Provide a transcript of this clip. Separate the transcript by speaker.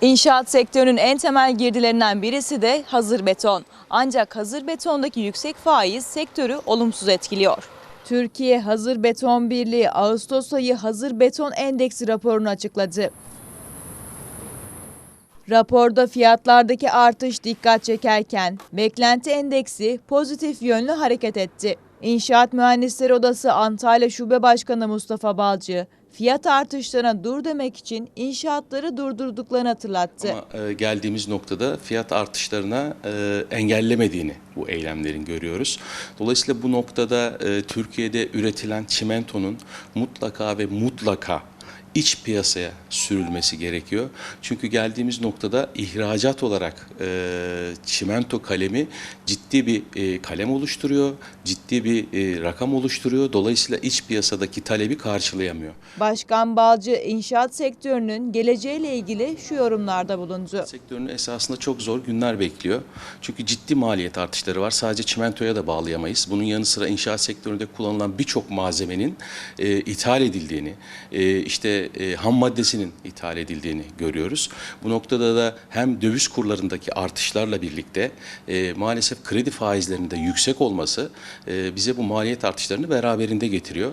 Speaker 1: İnşaat sektörünün en temel girdilerinden birisi de hazır beton. Ancak hazır betondaki yüksek faiz sektörü olumsuz etkiliyor. Türkiye Hazır Beton Birliği Ağustos ayı Hazır Beton Endeksi raporunu açıkladı. Raporda fiyatlardaki artış dikkat çekerken beklenti endeksi pozitif yönlü hareket etti. İnşaat Mühendisleri Odası Antalya Şube Başkanı Mustafa Balcı, fiyat artışlarına dur demek için inşaatları durdurduklarını hatırlattı.
Speaker 2: Ama e, geldiğimiz noktada fiyat artışlarına e, engellemediğini bu eylemlerin görüyoruz. Dolayısıyla bu noktada e, Türkiye'de üretilen çimentonun mutlaka ve mutlaka iç piyasaya sürülmesi gerekiyor. Çünkü geldiğimiz noktada ihracat olarak e, çimento kalemi ciddi bir e, kalem oluşturuyor, ciddi bir e, rakam oluşturuyor. Dolayısıyla iç piyasadaki talebi karşılayamıyor.
Speaker 1: Başkan Balcı inşaat sektörünün geleceğiyle ilgili şu yorumlarda bulundu.
Speaker 2: Sektörünün esasında çok zor günler bekliyor. Çünkü ciddi maliyet artışları var. Sadece çimentoya da bağlayamayız. Bunun yanı sıra inşaat sektöründe kullanılan birçok malzemenin e, ithal edildiğini, e, işte e, ham maddesinin ithal edildiğini görüyoruz. Bu noktada da hem döviz kurlarındaki artışlarla birlikte e, maalesef kredi faizlerinin de yüksek olması e, bize bu maliyet artışlarını beraberinde getiriyor.